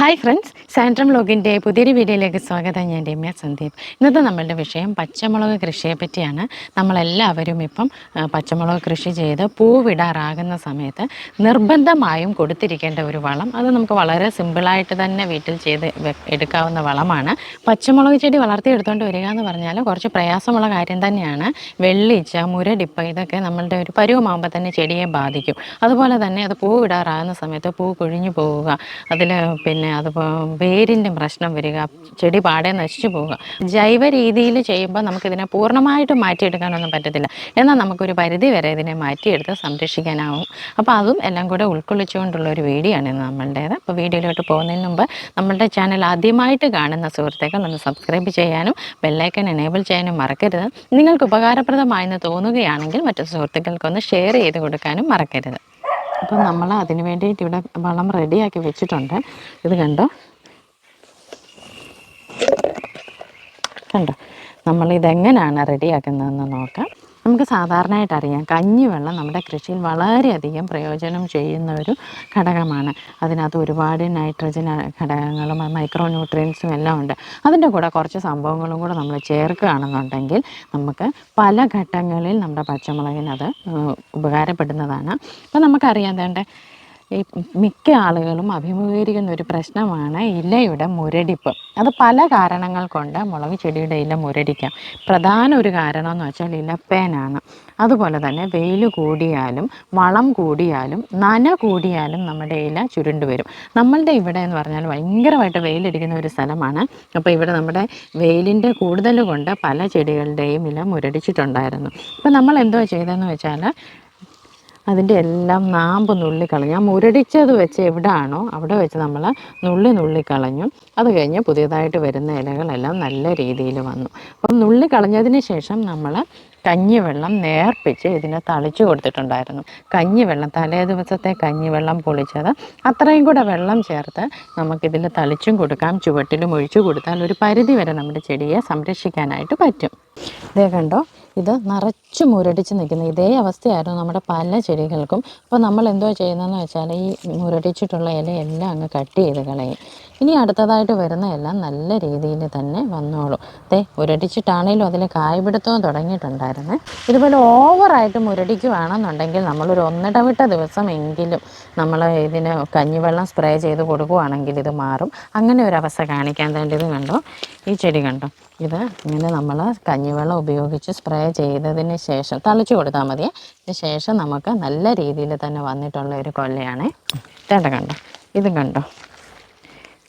Hi friends സാൻട്രം ബ്ലോഗിന്റെ പുതിയൊരു വീഡിയോയിലേക്ക് സ്വാഗതം. ഞാൻ രമ്യ സന്ദീപ്. ഇന്നത്തെ നമ്മളുടെ വിഷയം പച്ചമുളക് കൃഷിയെ പറ്റിയാണ്. നമ്മളെല്ലാവരും ഇപ്പം പച്ചമുളക് കൃഷി ചെയ്ത് പൂവിടാറാകുന്ന സമയത്ത് നിർബന്ധമായും കൊടുത്തിരിക്കേണ്ട ഒരു വളം. അത് നമുക്ക് വളരെ സിമ്പിളായിട്ട് തന്നെ വീട്ടിൽ ചെയ്ത് എടുക്കാവുന്ന വളമാണ്. പച്ചമുളക് ചെടി വളർത്തിയെടുത്തുകൊണ്ട് വരിക എന്ന് പറഞ്ഞാൽ കുറച്ച് പ്രയാസമുള്ള കാര്യം തന്നെയാണ്. വെള്ളിച്ച മുരടിപ്പ് ഇതൊക്കെ നമ്മളുടെ ഒരു പരുവമാകുമ്പോൾ തന്നെ ചെടിയെ ബാധിക്കും. അതുപോലെ തന്നെ അത് പൂവിടാറാകുന്ന സമയത്ത് പൂ കൊഴിഞ്ഞു പോവുക. അതിൽ പിന്നെ അത് വേരിന്റെ പ്രശ്നം വരിക ചെടി പാടെ നശിച്ചു പോവുക. ജൈവ രീതിയിൽ ചെയ്യുമ്പോൾ നമുക്കിതിനെ പൂർണമായിട്ട് മാറ്റിയെടുക്കാനൊന്നും പറ്റത്തില്ല. എന്നാൽ നമുക്കൊരു പരിധി വരെ ഇതിനെ മാറ്റിയെടുത്ത് സംരക്ഷിക്കാനാവും. അപ്പോൾ അതും എല്ലാം കൂടെ ഉൾക്കൊള്ളിച്ചുകൊണ്ടുള്ള ഒരു വീഡിയോ ആണ് ഇന്ന് നമ്മളുടേത്. അപ്പോൾ വീഡിയോയിലോട്ട് പോകുന്നതിന് മുമ്പ് നമ്മളുടെ ചാനൽ ആദ്യമായിട്ട് കാണുന്ന സുഹൃത്തുക്കൾ ഒന്ന് സബ്സ്ക്രൈബ് ചെയ്യാനും ബെല്ലൈക്കൺ എനേബിൾ ചെയ്യാനും മറക്കരുത്. നിങ്ങൾക്ക് ഉപകാരപ്രദമായെന്ന് തോന്നുകയാണെങ്കിൽ മറ്റു സുഹൃത്തുക്കൾക്കൊന്ന് ഷെയർ ചെയ്ത് കൊടുക്കാനും മറക്കരുത്. അപ്പം നമ്മൾ അതിന് വേണ്ടിയിട്ട് ഇവിടെ വളം റെഡിയാക്കി വെച്ചിട്ടുണ്ട്. ഇത് കണ്ടോ? കണ്ടോ? നമ്മൾ ഇതെങ്ങനെയാണ് റെഡിയാക്കുന്നതെന്ന് നോക്കാം. നമുക്ക് സാധാരണയായിട്ട് അറിയാം കഞ്ഞിവെള്ളം നമ്മുടെ കൃഷിയിൽ വളരെയധികം പ്രയോജനം ചെയ്യുന്ന ഒരു ഘടകമാണ്. അതിനകത്ത് ഒരുപാട് നൈട്രജൻ ഘടകങ്ങളും മൈക്രോ ന്യൂട്രിയൻസും എല്ലാം ഉണ്ട്. അതിന്റെ കൂടെ കുറച്ച് സംഭവങ്ങളും കൂടെ നമ്മൾ ചേർക്കുകയാണെന്നുണ്ടെങ്കിൽ നമുക്ക് പല ഘട്ടങ്ങളിൽ നമ്മുടെ പച്ചമുളകിനത് ഉപകാരപ്പെടുന്നതാണ്. അപ്പോൾ നമുക്കറിയാം വേണ്ട ഈ മിക്ക ആളുകളും അഭിമുഖീകരിക്കുന്ന ഒരു പ്രശ്നമാണ് ഇലയുടെ മുരടിപ്പ്. അത് പല കാരണങ്ങൾ കൊണ്ട് മുളക് ചെടിയുടെ ഇല മുരടിക്കാം. പ്രധാന ഒരു കാരണം എന്ന് വെച്ചാൽ ഇലപ്പേനാണ്. അതുപോലെ തന്നെ വെയിൽ കൂടിയാലും വളം കൂടിയാലും നന കൂടിയാലും നമ്മുടെ ഇല ചുരുണ്ട് വരും. നമ്മളുടെ ഇവിടെ എന്ന് പറഞ്ഞാൽ ഭയങ്കരമായിട്ട് വെയിലടിക്കുന്ന ഒരു സ്ഥലമാണ്. അപ്പോൾ ഇവിടെ നമ്മുടെ വെയിലിന്റെ കൂടുതൽ കൊണ്ട് പല ചെടികളുടെയും ഇല മുരടിച്ചിട്ടുണ്ടായിരുന്നു. അപ്പോൾ നമ്മൾ എന്തോ ചെയ്തതെന്ന് വെച്ചാൽ അതിന്റെ എല്ലാം നാമ്പ് നുള്ളിക്കളഞ്ഞു. ആ മുരടിച്ചത് വെച്ച് എവിടെയാണോ അവിടെ വെച്ച് നമ്മൾ നുള്ളി നുള്ളിക്കളഞ്ഞു. അത് കഴിഞ്ഞ് പുതിയതായിട്ട് വരുന്ന ഇലകളെല്ലാം നല്ല രീതിയിൽ വന്നു. അപ്പം നുള്ളി കളഞ്ഞതിന് ശേഷം നമ്മൾ കഞ്ഞിവെള്ളം നേർപ്പിച്ച് ഇതിനെ തളിച്ചു കൊടുത്തിട്ടുണ്ടായിരുന്നു. കഞ്ഞിവെള്ളം തലേ ദിവസത്തെ കഞ്ഞിവെള്ളം പൊളിച്ചത് അത്രയും കൂടെ വെള്ളം ചേർത്ത് നമുക്കിതിൽ തളിച്ചും കൊടുക്കാം ചുവട്ടിലും ഒഴിച്ചു കൊടുത്താൽ ഒരു പരിധി വരെ നമ്മുടെ ചെടിയെ സംരക്ഷിക്കാനായിട്ട് പറ്റും. ഇതേ കണ്ടോ? ഇത് നിറച്ച് മുരടിച്ച് നിൽക്കുന്നത് ഇതേ അവസ്ഥയായിരുന്നു നമ്മുടെ പല ചെടികൾക്കും. അപ്പോൾ നമ്മൾ എന്തോ ചെയ്യുന്നതെന്ന് വെച്ചാൽ ഈ മുരടിച്ചിട്ടുള്ള ഇലയെല്ലാം അങ്ങ് കട്ട് ചെയ്ത് കളയും. ഇനി അടുത്തതായിട്ട് വരുന്ന എല്ലാം നല്ല രീതിയിൽ തന്നെ വന്നോളൂ. ദേ മുരടിച്ചിട്ടാണേലും അതിൽ കായ്പിടുത്തവും തുടങ്ങിയിട്ടുണ്ടായിരുന്നു. ഇതുപോലെ ഓവറായിട്ട് മുരടിക്കുകയാണെന്നുണ്ടെങ്കിൽ നമ്മളൊരു ഒന്നിടവിട്ട ദിവസമെങ്കിലും നമ്മൾ ഇതിന് കഞ്ഞിവെള്ളം സ്പ്രേ ചെയ്ത് കൊടുക്കുകയാണെങ്കിൽ ഇത് മാറും. അങ്ങനെ ഒരു അവസ്ഥ കാണിക്കാൻ ഇത് കണ്ടോ? ഈ ചെടി കണ്ടോ? ഇത് ഇങ്ങനെ നമ്മൾ കഞ്ഞിവെള്ളം ഉപയോഗിച്ച് സ്പ്രേ ചെയ്തതിന് ശേഷം തളിച്ചു കൊടുത്താൽ മതി. അതിന് ശേഷം നമുക്ക് നല്ല രീതിയിൽ തന്നെ വന്നിട്ടുള്ള ഒരു കൊല്ലയാണ്. ചേട്ട കണ്ടോ? ഇതും കണ്ടോ?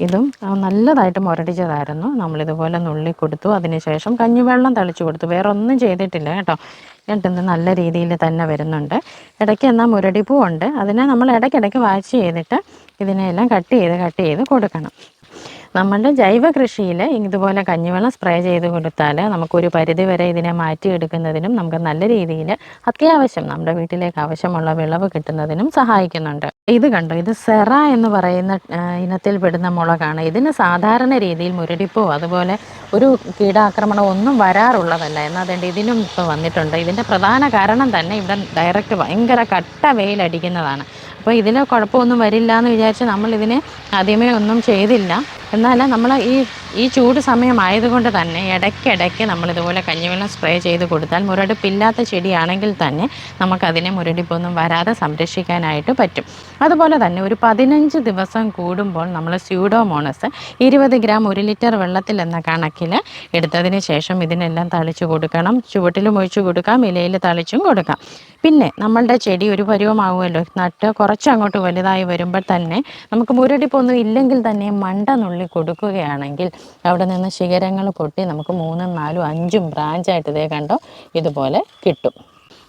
ഇതും നല്ലതായിട്ട് മുരടിച്ചതായിരുന്നു. നമ്മളിതുപോലെ നുള്ളി കൊടുത്തു. അതിനുശേഷം കഞ്ഞിവെള്ളം തളിച്ചു കൊടുത്തു. വേറെ ഒന്നും ചെയ്തിട്ടില്ല കേട്ടോ. എന്നിട്ട് നല്ല രീതിയിൽ തന്നെ വരുന്നുണ്ട്. ഇടയ്ക്ക് എന്നാൽ മുരടിപ്പൂ ഉണ്ട് അതിനെ നമ്മൾ ഇടയ്ക്കിടയ്ക്ക് വാച്ച് ചെയ്തിട്ട് ഇതിനെല്ലാം കട്ട് ചെയ്ത് കട്ട് ചെയ്ത് കൊടുക്കണം. നമ്മളുടെ ജൈവ കൃഷിയിൽ ഇതുപോലെ കഞ്ഞിവെള്ളം സ്പ്രേ ചെയ്ത് കൊടുത്താൽ നമുക്കൊരു പരിധി വരെ ഇതിനെ മാറ്റിയെടുക്കുന്നതിനും നമുക്ക് നല്ല രീതിയിൽ അത്യാവശ്യം നമ്മുടെ വീട്ടിലേക്ക് ആവശ്യമുള്ള വിളവ് കിട്ടുന്നതിനും സഹായിക്കുന്നുണ്ട്. ഇത് കണ്ടോ? ഇത് സെറ എന്ന് പറയുന്ന ഇനത്തിൽ ഇനത്തിൽപ്പെടുന്ന മുളകാണ്. ഇതിന് സാധാരണ രീതിയിൽ മുരടിപ്പോ അതുപോലെ ഒരു കീടാക്രമണം ഒന്നും വരാറുള്ളതല്ല. എന്നതുകൊണ്ട് ഇതിനും ഇപ്പോൾ വന്നിട്ടുണ്ട്. ഇതിന്റെ പ്രധാന കാരണം തന്നെ ഇവിടെ ഡയറക്റ്റ് ഭയങ്കര കട്ട വെയിലടിക്കുന്നതാണ്. അപ്പോൾ ഇതിന് കുഴപ്പമൊന്നും വരില്ല എന്ന് വിചാരിച്ച് നമ്മൾ ഇതിനെ ആദ്യമേ ഒന്നും ചെയ്തില്ല. എന്നാൽ നമ്മൾ ഈ ഈ ചൂട് സമയമായതുകൊണ്ട് തന്നെ ഇടയ്ക്കിടയ്ക്ക് നമ്മളിതുപോലെ കഞ്ഞിവെള്ളം സ്പ്രേ ചെയ്ത് കൊടുത്താൽ മുരടിപ്പില്ലാത്ത ചെടിയാണെങ്കിൽ തന്നെ നമുക്കതിനെ മുരടിപ്പൊന്നും വരാതെ സംരക്ഷിക്കാനായിട്ട് പറ്റും. അതുപോലെ തന്നെ ഒരു പതിനഞ്ച് ദിവസം കൂടുമ്പോൾ നമ്മൾ സ്യൂഡോമോണസ് ഇരുപത് ഗ്രാം ഒരു ലിറ്റർ വെള്ളത്തിൽ എന്ന കണക്കിൽ എടുത്തതിന് ശേഷം ഇതിനെല്ലാം തളിച്ചു കൊടുക്കണം. ചുവട്ടിലും ഒഴിച്ചു കൊടുക്കാം ഇലയിൽ തളിച്ചും കൊടുക്കാം. പിന്നെ നമ്മളുടെ ചെടി ഒരു പരുവമാകുമല്ലോ നട്ട് കുറച്ച് അങ്ങോട്ട് വലുതായി വരുമ്പോൾ തന്നെ നമുക്ക് മുരടിപ്പൊന്നും ഇല്ലെങ്കിൽ തന്നെ മണ്ട നുള്ളി കൊടുക്കുകയാണെങ്കിൽ അവിടെ നിന്ന് ശിഖരങ്ങൾ പൊട്ടി നമുക്ക് മൂന്നും നാലും അഞ്ചും ബ്രാഞ്ചായിട്ട് ഇതേ കണ്ടോ ഇതുപോലെ കിട്ടും.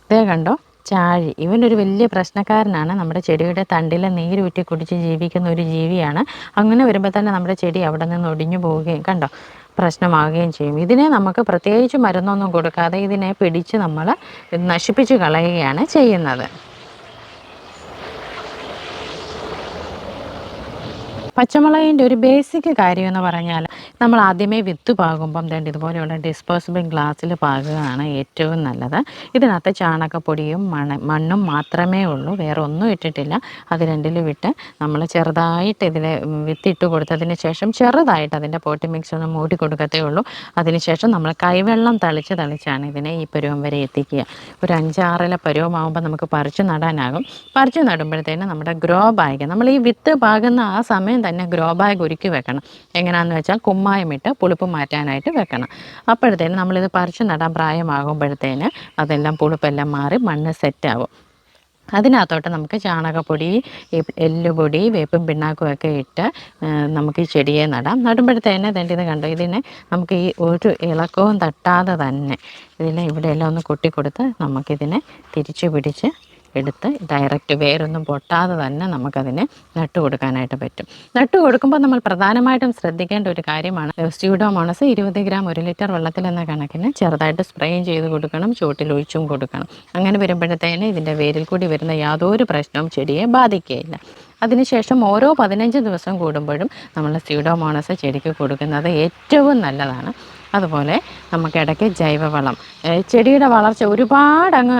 ഇതേ കണ്ടോ ചാഴി. ഇവനൊരു വലിയ പ്രശ്നക്കാരനാണ്. നമ്മുടെ ചെടിയുടെ തണ്ടിലെ നീരൂറ്റി കുടിച്ച് ജീവിക്കുന്ന ഒരു ജീവിയാണ്. അങ്ങനെ വരുമ്പോൾ തന്നെ നമ്മുടെ ചെടി അവിടെ നിന്ന് ഒടിഞ്ഞു പോവുകയും കണ്ടോ പ്രശ്നമാവുകയും ചെയ്യും. ഇതിനെ നമുക്ക് പ്രത്യേകിച്ച് മരുന്നൊന്നും കൊടുക്കാതെ ഇതിനെ പിടിച്ച് നമ്മൾ നശിപ്പിച്ച് കളയുകയാണ് ചെയ്യുന്നത്. പച്ചമുളകിന്റെ ഒരു ബേസിക് കാര്യം എന്ന് പറഞ്ഞാൽ നമ്മൾ ആദ്യമേ വിത്ത് പാകുമ്പം തന്നെ ഇതുപോലെയുള്ള ഡിസ്പോസിബിൾ ഗ്ലാസ്സിൽ പാകുകയാണ് ഏറ്റവും നല്ലത്. ഇതിനകത്ത് ചാണകപ്പൊടിയും മണ മണ്ണും മാത്രമേ ഉള്ളൂ. വേറെ ഒന്നും ഇട്ടിട്ടില്ല. അത് രണ്ടിലും വിട്ട് നമ്മൾ ചെറുതായിട്ട് ഇതിൽ വിത്തിട്ട് കൊടുത്തതിന് ശേഷം ചെറുതായിട്ട് അതിന്റെ പോട്ടി മിക്സ് ഒന്ന് മൂടി കൊടുക്കത്തേ ഉള്ളൂ. അതിനുശേഷം നമ്മൾ കൈവെള്ളം തളിച്ച് തളിച്ചാണ് ഇതിനെ ഈ പരുവം വരെ എത്തിക്കുക. ഒരു അഞ്ചാറില പരുവമാകുമ്പോൾ നമുക്ക് പറിച്ചു നടാനാകും. പറിച്ചു നടുമ്പോഴത്തേനും നമ്മുടെ ഗ്രോ ബാഗ് നമ്മൾ ഈ വിത്ത് പാകുന്ന ആ സമയം തന്നെ ഗ്രോ ബാഗ് ഒരുക്കി വെക്കണം. എങ്ങനെയാണെന്ന് വെച്ചാൽ കുമ്മായം ഇട്ട് പുളിപ്പ് മാറ്റാനായിട്ട് വെക്കണം. അപ്പോഴത്തേന് നമ്മളിത് പറിച്ച് നടാൻ പ്രായമാകുമ്പോഴത്തേന് അതെല്ലാം പുളിപ്പെല്ലാം മാറി മണ്ണ് സെറ്റാവും അതിനകത്തോട്ട് നമുക്ക് ചാണകപ്പൊടി എല്ലുപൊടി വേപ്പും പിണ്ണാക്കും ഒക്കെ ഇട്ട് നമുക്ക് ഈ ചെടിയെ നടാം. നടുമ്പോഴത്തേനെ തന്നെ ഇത് കണ്ടു? ഇതിനെ നമുക്ക് ഈ ഒരു ഇളക്കവും തട്ടാതെ തന്നെ ഇതിനെ ഇവിടെയെല്ലാം ഒന്ന് കൊട്ടിക്കൊടുത്ത് നമുക്കിതിനെ തിരിച്ചു പിടിച്ച് എടുത്ത് ഡയറക്റ്റ് വേരൊന്നും പൊട്ടാതെ തന്നെ നമുക്കതിനെ നട്ടു കൊടുക്കാനായിട്ട് പറ്റും. നട്ടു കൊടുക്കുമ്പോൾ നമ്മൾ പ്രധാനമായിട്ടും ശ്രദ്ധിക്കേണ്ട ഒരു കാര്യമാണ് സ്യൂഡോമോണസ് ഇരുപത് ഗ്രാം ഒരു ലിറ്റർ വെള്ളത്തിൽ എന്ന കണക്കിന് ചെറുതായിട്ട് സ്പ്രേയും ചെയ്ത് കൊടുക്കണം ചുവട്ടിൽ ഒഴിച്ചും കൊടുക്കണം. അങ്ങനെ വരുമ്പോഴത്തേന് ഇതിന്റെ വേരിൽ കൂടി വരുന്ന യാതൊരു പ്രശ്നവും ചെടിയെ ബാധിക്കുകയില്ല. അതിനുശേഷം ഓരോ പതിനഞ്ച് ദിവസം കൂടുമ്പോഴും നമ്മൾ സ്യൂഡോമോണസ് ചെടിക്ക് കൊടുക്കുന്നത് ഏറ്റവും നല്ലതാണ്. അതുപോലെ നമുക്ക് ഇടയ്ക്ക് ജൈവവളം. ചെടിയുടെ വളർച്ച ഒരുപാട് അങ്ങ്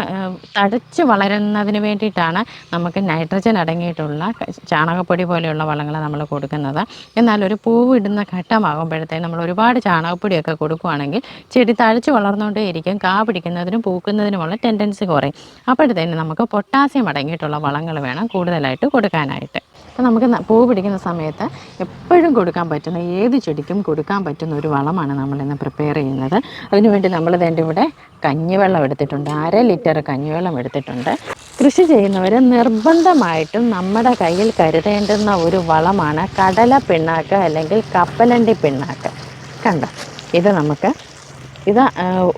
തടച്ച് വളരുന്നതിന് വേണ്ടിയിട്ടാണ് നമുക്ക് നൈട്രജൻ അടങ്ങിയിട്ടുള്ള ചാണകപ്പൊടി പോലെയുള്ള വളങ്ങൾ നമ്മൾ കൊടുക്കുന്നത്. എന്നാൽ ഒരു പൂവ് ഇടുന്ന ഘട്ടമാകുമ്പോഴത്തേക്കും നമ്മൾ ഒരുപാട് ചാണകപ്പൊടിയൊക്കെ കൊടുക്കുകയാണെങ്കിൽ ചെടി തഴച്ച് വളർന്നുകൊണ്ടേ ഇരിക്കും കാ പിടിക്കുന്നതിനും പൂക്കുന്നതിനുമുള്ള ടെൻഡൻസി കുറയും. അപ്പോഴത്തേന് നമുക്ക് പൊട്ടാസ്യം അടങ്ങിയിട്ടുള്ള വളങ്ങൾ വേണം കൂടുതലായിട്ട് കൊടുക്കാനായിട്ട്. അപ്പോൾ നമുക്ക് പൂ പിടിക്കുന്ന സമയത്ത് എപ്പോഴും കൊടുക്കാൻ പറ്റുന്ന ഏത് ചെടിക്കും കൊടുക്കാൻ പറ്റുന്ന ഒരു വളമാണ് നമ്മളിന്ന് പ്രിപ്പയർ ചെയ്യുന്നത്. അതിനുവേണ്ടി നമ്മൾ ഇതിന്റെ ഇവിടെ കഞ്ഞിവെള്ളം എടുത്തിട്ടുണ്ട്. അര ലിറ്റർ കഞ്ഞിവെള്ളം എടുത്തിട്ടുണ്ട്. കൃഷി ചെയ്യുന്നവർ നിർബന്ധമായിട്ടും നമ്മുടെ കയ്യിൽ കരുതേണ്ടുന്ന ഒരു വളമാണ് കടല പിണ്ണാക്ക് അല്ലെങ്കിൽ കപ്പലണ്ടി പിണ്ണാക്ക് കണ്ടോ? ഇത് നമുക്ക് ഇത്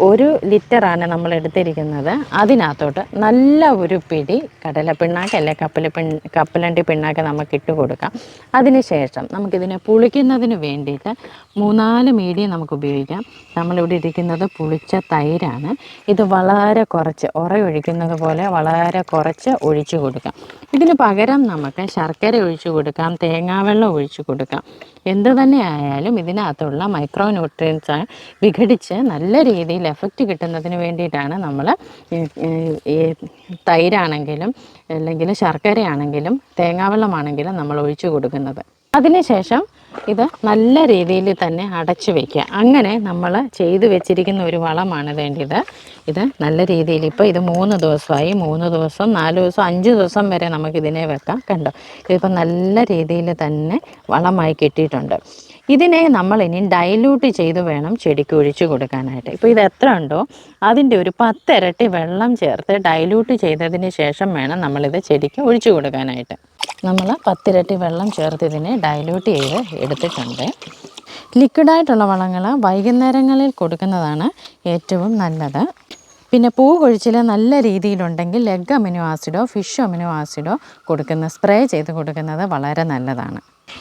ഒരു ലിറ്ററാണ് നമ്മൾ എടുത്തിരിക്കുന്നത്. അതിനകത്തോട്ട് നല്ല ഒരു പിടി കടല പിണ്ണാക്ക് അല്ലെ കപ്പല പിൺ കപ്പലണ്ടി പിണ്ണാക്ക് നമുക്ക് ഇട്ട് കൊടുക്കാം. അതിനുശേഷം നമുക്കിതിനെ പുളിക്കുന്നതിന് വേണ്ടിയിട്ട് മൂന്നാൽ മീഡിയം നമുക്ക് ഉപയോഗിക്കാം. നമ്മളിവിടെ ഇരിക്കുന്നത് പുളിച്ച തൈരാണ്. ഇത് വളരെ കുറച്ച് ഉറയൊഴിക്കുന്നത് പോലെ വളരെ കുറച്ച് ഒഴിച്ചു കൊടുക്കാം. ഇതിന് പകരം നമുക്ക് ശർക്കര ഒഴിച്ചു കൊടുക്കാം തേങ്ങാവെള്ളം ഒഴിച്ചു കൊടുക്കാം. എന്ത് തന്നെ ആയാലും ഇതിനകത്തുള്ള മൈക്രോ ന്യൂട്രിയൻസ് വിഘടിച്ച് നല്ല രീതിയിൽ എഫക്റ്റ് കിട്ടുന്നതിന് വേണ്ടിയിട്ടാണ് നമ്മൾ ഈ തൈരാണെങ്കിലും അല്ലെങ്കിൽ ശർക്കരയാണെങ്കിലും തേങ്ങാവെള്ളമാണെങ്കിലും നമ്മൾ ഒഴിച്ചു കൊടുക്കുന്നത്. അതിനുശേഷം ഇത് നല്ല രീതിയിൽ തന്നെ അടച്ചു വയ്ക്കുക അങ്ങനെ നമ്മൾ ചെയ്തു വെച്ചിരിക്കുന്ന ഒരു വളമാണ് വേണ്ടത്. ഇത് നല്ല രീതിയിൽ ഇപ്പോൾ ഇത് മൂന്ന് ദിവസമായി. മൂന്ന് ദിവസം നാല് ദിവസം അഞ്ച് ദിവസം വരെ നമുക്കിതിനെ വെക്കാം. കണ്ടോ? ഇതിപ്പോൾ നല്ല രീതിയിൽ തന്നെ വളമായി കിട്ടിയിട്ടുണ്ട്. ഇതിനെ നമ്മൾ ഇനി ഡൈല്യൂട്ട് ചെയ്ത് വേണം ചെടിക്ക് ഒഴിച്ചു കൊടുക്കാനായിട്ട്. ഇപ്പോൾ ഇത് എത്ര ഉണ്ടോ? അതിന്റെ ഒരു പത്തിരട്ടി വെള്ളം ചേർത്ത് ഡൈല്യൂട്ട് ചെയ്തതിന് ശേഷം വേണം നമ്മളിത് ചെടിക്ക് ഒഴിച്ചു കൊടുക്കാനായിട്ട്. നമ്മൾ പത്തിരട്ടി വെള്ളം ചേർത്ത് ഇതിനെ ഡൈല്യൂട്ട് ചെയ്ത് എടുത്തിട്ടുണ്ട്. ലിക്വിഡായിട്ടുള്ള വളങ്ങൾ വൈകുന്നേരങ്ങളിൽ കൊടുക്കുന്നതാണ് ഏറ്റവും നല്ലത്. പിന്നെ പൂ കൊഴിച്ചിൽ നല്ല രീതിയിലുണ്ടെങ്കിൽ ലെഗ് അമിനോ ആസിഡോ ഫിഷ് അമിനോ ആസിഡോ കൊടുക്കുന്ന സ്പ്രേ ചെയ്ത് കൊടുക്കുന്നത് വളരെ നല്ലതാണ്.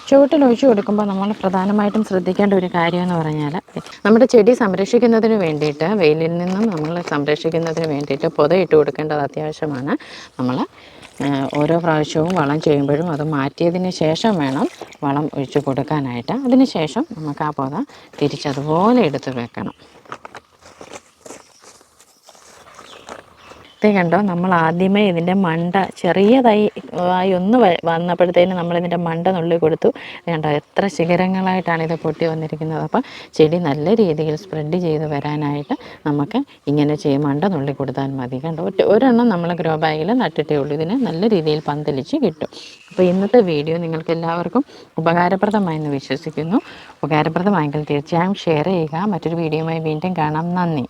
ചുവട്ടിൽ ഒഴിച്ചു കൊടുക്കുമ്പോൾ നമ്മൾ പ്രധാനമായിട്ടും ശ്രദ്ധിക്കേണ്ട ഒരു കാര്യം എന്ന് പറഞ്ഞാൽ നമ്മുടെ ചെടി സംരക്ഷിക്കുന്നതിന് വേണ്ടിയിട്ട് വെയിലിൽ നിന്നും നമ്മൾ സംരക്ഷിക്കുന്നതിന് വേണ്ടിയിട്ട് പൊതയിട്ട് കൊടുക്കേണ്ടത് അത്യാവശ്യമാണ്. നമ്മൾ ഓരോ പ്രാവശ്യവും വളം ചെയ്യുമ്പോഴും അത് മാറ്റിയതിന് ശേഷം വേണം വളം ഒഴിച്ചു കൊടുക്കാനായിട്ട്. അതിന് ശേഷം നമുക്ക് ആ പൊത തിരിച്ചതുപോലെ എടുത്ത് വെക്കണം. ഇത് കണ്ടോ നമ്മൾ ആദ്യമേ ഇതിന്റെ മണ്ട ചെറിയതായി ആയി ഒന്ന് വന്നപ്പോഴത്തേനും ഇതിന്റെ മണ്ട നുള്ളി കൊടുത്തു. കണ്ടോ എത്ര ശിഖരങ്ങളായിട്ടാണ് ഇത് പൊട്ടി വന്നിരിക്കുന്നത്. അപ്പം ചെടി നല്ല രീതിയിൽ സ്പ്രെഡ് ചെയ്ത് വരാനായിട്ട് നമുക്ക് ഇങ്ങനെ ചെയ്യും മണ്ട നുള്ളി കൊടുത്താൽ മതി. കണ്ടോ ഒറ്റ ഒരെണ്ണം നമ്മൾ ഗ്രോ ബാഗിൽ നട്ടിട്ടേ ഉള്ളൂ. ഇതിന് നല്ല രീതിയിൽ പന്തലിച്ച് കിട്ടും. അപ്പോൾ ഇന്നത്തെ വീഡിയോ നിങ്ങൾക്ക് എല്ലാവർക്കും ഉപകാരപ്രദമായെന്ന് വിശ്വസിക്കുന്നു. ഉപകാരപ്രദമായെങ്കിൽ തീർച്ചയായും ഷെയർ ചെയ്യുക. മറ്റൊരു വീഡിയോയുമായി വീണ്ടും കാണാം. നന്ദി.